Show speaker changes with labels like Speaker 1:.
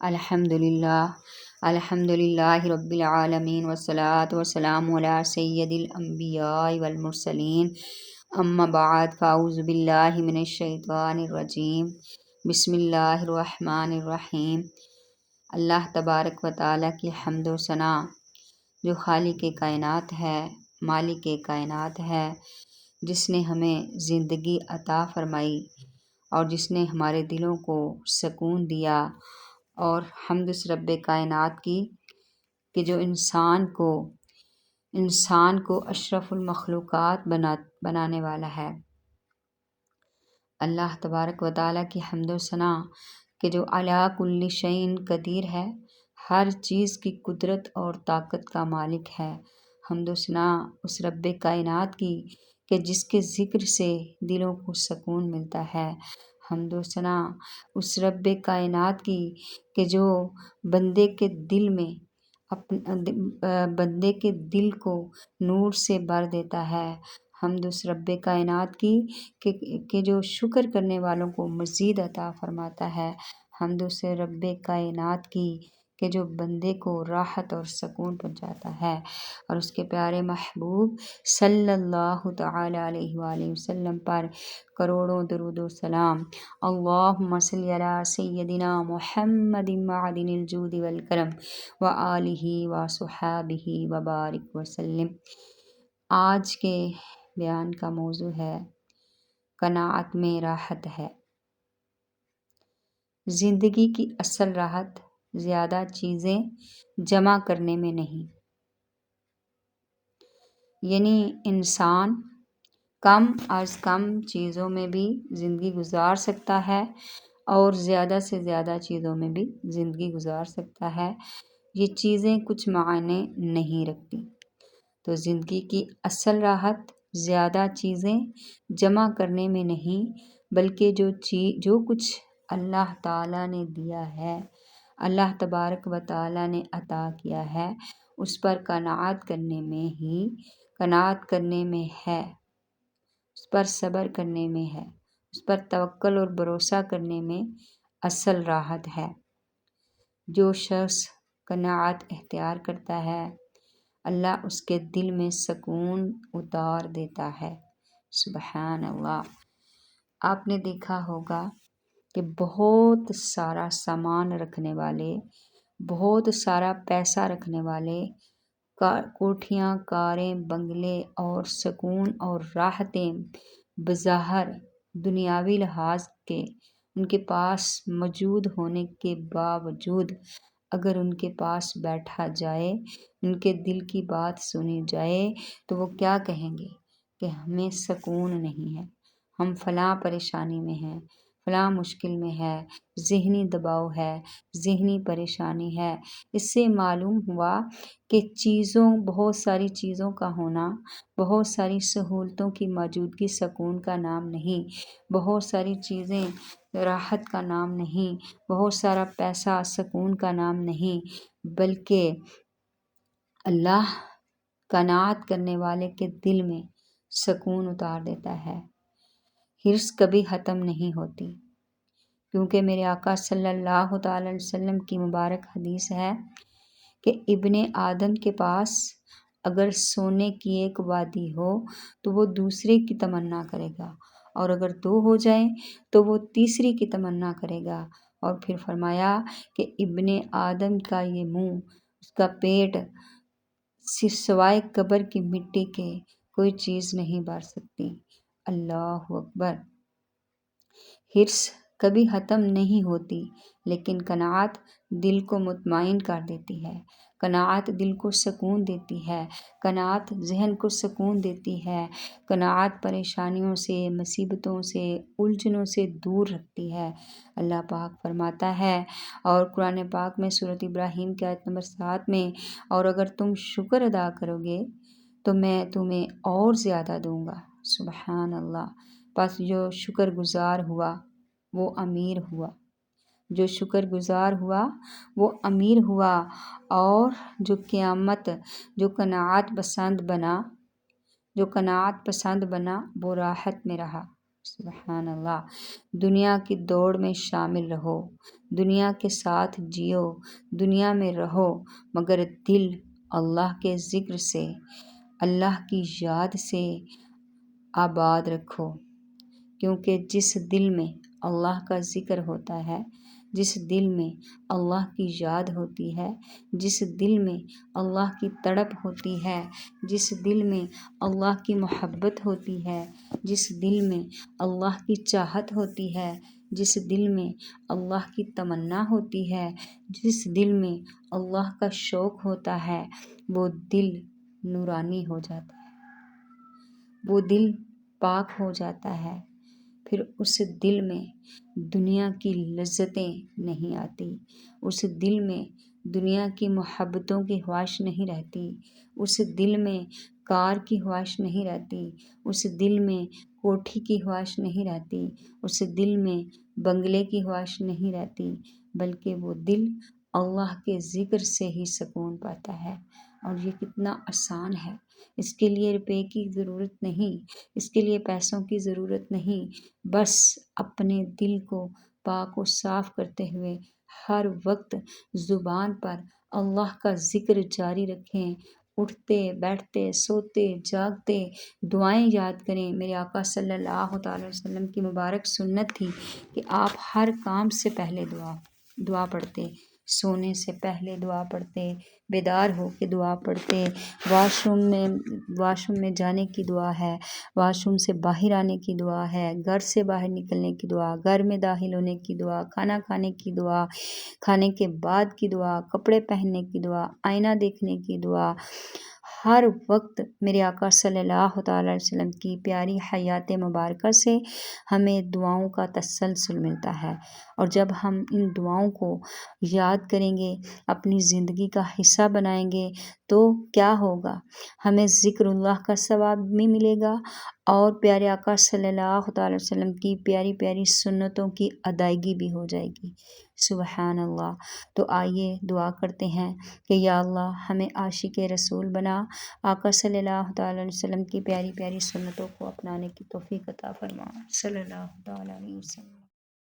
Speaker 1: الحمد للہ الحمد للہ رب العالمین وسلاۃ وسلام علیہ سید الانبیاء والمرسلین اما بعد فاعوذ باللہ من الشیطان الرجیم بسم اللہ الرحمن الرحیم اللہ تبارک و تعالیٰ کی حمد و ثناء جو خالق کائنات ہے مالک کائنات ہے جس نے ہمیں زندگی عطا فرمائی اور جس نے ہمارے دلوں کو سکون دیا اور حمد اس رب کائنات کی کہ جو انسان کو انسان کو اشرف المخلوقات بنا، بنانے والا ہے۔ اللہ تبارک و تعالیٰ کی حمد و ثناء کہ جو علا کل شعین قدیر ہے، ہر چیز کی قدرت اور طاقت کا مالک ہے۔ حمد و ثناء اس رب کائنات کی کہ جس کے ذکر سے دلوں کو سکون ملتا ہے۔ حمد و ثنا اس رب کائنات کی کہ جو بندے کے دل میں بندے کے دل کو نور سے بھر دیتا ہے۔ حمد اس رب کائنات کی کہ کہ جو شکر کرنے والوں کو مزید عطا فرماتا ہے۔ حمد اس رب کائنات کی کہ جو بندے کو راحت اور سکون پہنچاتا ہے اور اس کے پیارے محبوب صلی اللہ تعالی علیہ وآلہ وسلم پر کروڑوں درود و سلام۔ اللہم صلی علی سیدنا محمد معدن الجود والکرم و آلہ و صحابہ و بارک وسلم۔ آج کے بیان کا موضوع ہے، قناعت میں راحت ہے۔ زندگی کی اصل راحت زیادہ چیزیں جمع کرنے میں نہیں۔ یعنی انسان کم از کم چیزوں میں بھی زندگی گزار سکتا ہے اور زیادہ سے زیادہ چیزوں میں بھی زندگی گزار سکتا ہے۔ یہ چیزیں کچھ معنی نہیں رکھتی۔ تو زندگی کی اصل راحت زیادہ چیزیں جمع کرنے میں نہیں، بلکہ جو چیز جو کچھ اللہ تعالیٰ نے دیا ہے اللہ تبارک و تعالیٰ نے عطا کیا ہے۔ اس پر قناعت کرنے میں ہی، قناعت کرنے میں ہے۔ اس پر صبر کرنے میں ہے۔ اس پر توکل اور بھروسہ کرنے میں اصل راحت ہے۔ جو شخص قناعت اختیار کرتا ہے، اللہ اس کے دل میں سکون اتار دیتا ہے۔ سبحان اللہ۔ آپ نے دیکھا ہوگا کہ بہت سارا سامان رکھنے والے، بہت سارا پیسہ رکھنے والے کوٹھیاں، کاریں، بنگلے اور سکون اور راحتیں بظاہر دنیاوی لحاظ کے ان کے پاس موجود ہونے کے باوجود اگر ان کے پاس بیٹھا جائے، ان کے دل کی بات سنی جائے تو وہ کیا کہیں گے کہ ہمیں سکون نہیں ہے، ہم فلاں پریشانی میں ہیں۔ فلاں مشکل میں ہے۔ ذہنی دباؤ ہے، ذہنی پریشانی ہے۔ اس سے معلوم ہوا کہ چیزوں، بہت ساری چیزوں کا ہونا، بہت ساری سہولتوں کی موجودگی سکون کا نام نہیں، بہت ساری چیزیں راحت کا نام نہیں، بہت سارا پیسہ سکون کا نام نہیں، بلکہ اللہ قناعت کرنے والے کے دل میں سکون اتار دیتا ہے۔ حرص کبھی ختم نہیں ہوتی۔ کیونکہ میرے آقا صلی اللہ تعالی وسلم کی مبارک حدیث ہے کہ ابن آدم کے پاس اگر سونے کی ایک وادی ہو تو وہ دوسرے کی تمنا کرے گا، اور اگر دو ہو جائیں تو وہ تیسری کی تمنا کرے گا۔ اور پھر فرمایا کہ ابن آدم کا یہ منہ، اس کا پیٹ سوائے قبر کی مٹی کے کوئی چیز نہیں بھر سکتی۔ اللہ اکبر۔ حرص کبھی ختم نہیں ہوتی، لیکن قناعت دل کو مطمئن کر دیتی ہے۔ قناعت دل کو سکون دیتی ہے۔ قناعت ذہن کو سکون دیتی ہے۔ قناعت پریشانیوں سے، مصیبتوں سے، الجھنوں سے دور رکھتی ہے۔ اللہ پاک فرماتا ہے، اور قرآن پاک میں صورت ابراہیم کے آیت نمبر سات میں، اور اگر تم شکر ادا کرو گے تو میں تمہیں اور زیادہ دوں گا۔ سبحان اللہ بس جو شکر گزار ہوا، وہ امیر ہوا۔ جو شکر گزار ہوا، وہ امیر ہوا۔ اور جو قیامت، جو قناعت پسند بنا، جو قناعت پسند بنا، وہ راحت میں رہا۔ سبحان اللہ دنیا کی دوڑ میں شامل رہو۔ دنیا کے ساتھ جیو۔ دنیا میں رہو، مگر دل اللہ کے ذکر سے، اللہ کی یاد سے آباد رکھو، کیونکہ جس دل میں اللہ کا ذکر ہوتا ہے، جس دل میں اللہ کی یاد ہوتی ہے، جس دل میں اللہ کی تڑپ ہوتی ہے، جس دل میں اللہ کی محبت ہوتی ہے، جس دل میں اللہ کی چاہت ہوتی ہے، جس دل میں اللہ کی تمنا ہوتی ہے، جس دل میں اللہ کا شوق ہوتا ہے، وہ دل نورانی ہو جاتا ہے۔ وہ دل پاک ہو جاتا ہے۔ پھر اس دل میں دنیا کی لذتیں نہیں آتی۔ اس دل میں دنیا کی محبتوں کی خواہش نہیں رہتی۔ اس دل میں کار کی خواہش نہیں رہتی۔ اس دل میں کوٹھی کی خواہش نہیں رہتی۔ اس دل میں بنگلے کی خواہش نہیں رہتی۔ بلکہ وہ دل اللہ کے ذکر سے ہی سکون پاتا ہے۔ اور یہ کتنا آسان ہے۔ اس کے لیے روپے کی ضرورت نہیں، اس کے لیے پیسوں کی ضرورت نہیں۔ بس اپنے دل کو پاک و صاف کرتے ہوئے ہر وقت زبان پر اللہ کا ذکر جاری رکھیں۔ اٹھتے، بیٹھتے، سوتے، جاگتے دعائیں یاد کریں۔ میرے آقا صلی اللہ تعالی وسلم کی مبارک سنت تھی کہ آپ ہر کام سے پہلے دعا دعا پڑھتے۔ سونے سے پہلے دعا پڑھتے، بیدار ہو کے دعا پڑھتے۔ واش روم میں، واش روم میں جانے کی دعا ہے، واش روم سے باہر آنے کی دعا ہے، گھر سے باہر نکلنے کی دعا، گھر میں داخل ہونے کی دعا، کھانا کھانے کی دعا، کھانے کے بعد کی دعا، کپڑے پہننے کی دعا، آئینہ دیکھنے کی دعا۔ ہر وقت میرے آقا صلی اللہ تعالی علیہ وسلم کی پیاری حیات مبارکہ سے ہمیں دعاؤں کا تسلسل ملتا ہے۔ اور جب ہم ان دعاؤں کو یاد کریں گے، اپنی زندگی کا حصہ بنائیں گے تو کیا ہوگا؟ ہمیں ذکر اللہ کا ثواب بھی ملے گا اور پیارے آقا صلی اللہ تعالی وسلم کی پیاری پیاری سنتوں کی ادائیگی بھی ہو جائے گی۔ سبحان اللہ۔ تو آئیے دعا کرتے ہیں کہ یا اللہ ہمیں عاشق رسول بنا، آقا صلی اللہ تعالی وسلم کی پیاری پیاری سنتوں کو اپنانے کی توفیق عطا فرما۔ صلی اللہ تعالی علیہ وسلم۔